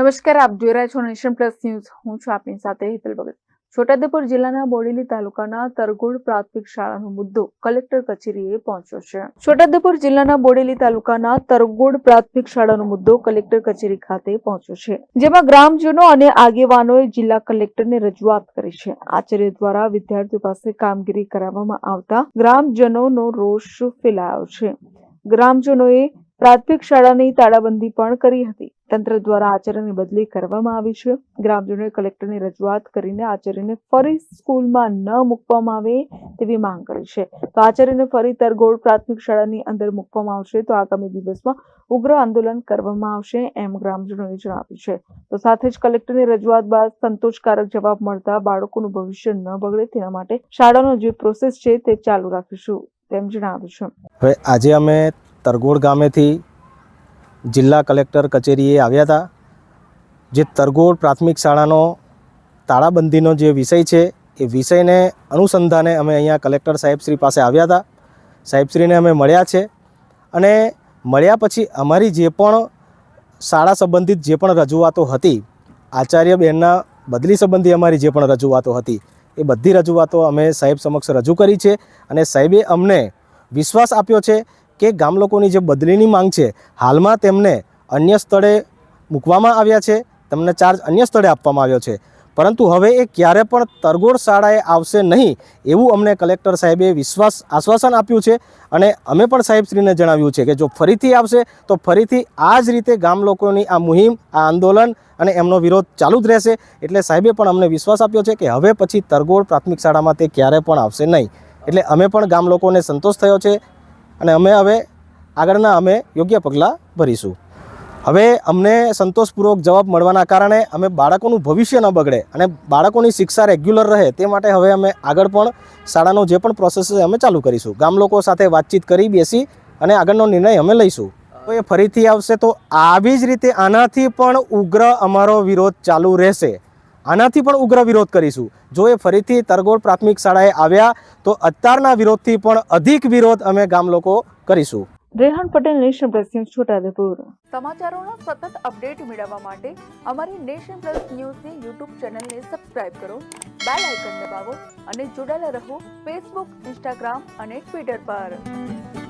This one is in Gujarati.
નમસ્કાર, આપ જોઈ રહ્યા છો નેશન પ્લસ ન્યૂઝ. હું છું આપની સાથે હિતલ ભગત. છોટાઉદેપુર જિલ્લાના બોડેલી તાલુકાના તરગોડ પ્રાથમિક શાળાનો મુદ્દો કલેક્ટર કચેરીએ પહોંચ્યો છે. છોટાઉદેપુર જિલ્લાના બોડેલી તાલુકાના તરગોડ પ્રાથમિક શાળાનો મુદ્દો કલેક્ટર કચેરી ખાતે પહોંચ્યો છે, જેમાં ગ્રામજનો અને આગેવાનોએ જિલ્લા કલેક્ટરને રજૂઆત કરી છે. આચાર્ય દ્વારા વિદ્યાર્થીઓ પાસે કામગીરી કરાવવામાં આવતા ગ્રામજનોનો રોષ ફેલાયો છે. ગ્રામજનોએ પ્રાથમિક શાળાની તાળાબંધી પણ કરી હતી. તંત્ર દ્વારા આચાર્યની બદલી કરવામાં આવી છે. ગ્રામજનોએ કલેક્ટરની રજૂઆત કરીને આચાર્યને ફરી સ્કૂલમાં ન મૂકવામાં આવે તેવી માંગ કરી છે. તો આચાર્યને ફરી તરગોળ પ્રાથમિક શાળાની અંદર મૂકવામાં આવશે તો આગામી દિવસમાં ઉગ્ર આંદોલન કરવામાં આવશે એમ ગ્રામજનોએ જણાવ્યું છે. તો સાથે જ કલેક્ટરની રજૂઆત બાદ સંતોષકારક જવાબ મળતા બાળકોનું ભવિષ્ય ન બગડે તેના માટે શાળાનો જે પ્રોસેસ છે તે ચાલુ રાખીશું તેમ જણાવ્યું છે. હવે આજે અમે તરગોડ ગામેથી જિલ્લા કલેક્ટર કચેરીએ આવ્યા હતા, જે તરગોળ પ્રાથમિક શાળાનો તાળાબંધીનો જે વિષય છે, એ વિષયને અનુસંધાને અમે અહીંયા કલેક્ટર સાહેબશ્રી પાસે આવ્યા હતા. સાહેબશ્રીને અમે મળ્યા છે અને મળ્યા પછી અમારી જે પણ શાળા સંબંધિત જે પણ રજૂઆતો હતી આચાર્ય બહેનના બદલી સંબંધી અમારી જે પણ રજૂઆતો હતી, એ બધી રજૂઆતો અમે સાહેબ સમક્ષ રજૂ કરી છે અને સાહેબે અમને વિશ્વાસ આપ્યો છે કે ગામ લોકોની જે બદલીની માંગ છે, હાલમાં તેમને અન્ય સ્થળે મૂકવામાં આવ્યા છે, તેમને ચાર્જ અન્ય સ્થળે આપવામાં આવ્યો છે. પરંતુ હવે એ ક્યારે પણ તરગોળ શાળાએ આવશે નહીં, એવું અમને કલેક્ટર સાહેબે વિશ્વાસ, આશ્વાસન આપ્યું છે અને અમે પણ સાહેબશ્રીને જણાવ્યું છે કે જો ફરીથી આવશે, તો ફરીથી આ જ રીતે ગામ લોકોની આ મુહિમ, આ આંદોલન અને એમનો વિરોધ ચાલુ જ રહેશે. એટલે સાહેબે પણ અમને વિશ્વાસ આપ્યો છે કે હવે પછી તરગોળ પ્રાથમિક શાળામાં તે ક્યારે પણ આવશે નહીં. એટલે અમે પણ ગામ લોકોને સંતોષ થયો છે અને અમે હવે આગળના અમે યોગ્ય પગલાં ભરીશું. હવે અમને સંતોષપૂર્વક જવાબ મળવાના કારણે અમે બાળકોનું ભવિષ્ય ન બગડે અને બાળકોની શિક્ષા રેગ્યુલર રહે તે માટે હવે અમે આગળ પણ શાળાનો જે પણ પ્રોસેસ છે અમે ચાલુ કરીશું. ગામ લોકો સાથે વાતચીત કરી બેસી અને આગળનો નિર્ણય અમે લઈશું. તો એ ફરીથી આવશે તો આવી જ રીતે આનાથી પણ ઉગ્ર અમારો વિરોધ ચાલુ રહેશે. આનાથી પણ ઉગ્ર વિરોધ કરીશું. જો એ ફરીથી તરગોળ પ્રાથમિક શાળાએ આવ્યા તો અત્યારના વિરોધથી પણ અધિક વિરોધ અમે ગામ લોકો કરીશું. Rehan Patel nation plus news Chhota Udepur. સમાચારોના સતત અપડેટ મેળવવા માટે અમારી નેશન પ્લસ ન્યૂઝની યુટ્યુબ ચેનલને સબસ્ક્રાઇબ કરો બેલ આઇકન દબાવો અને જોડાયેલા રહો ફેસબુક ઇન્સ્ટાગ્રામ અને ટ્વિટર પર.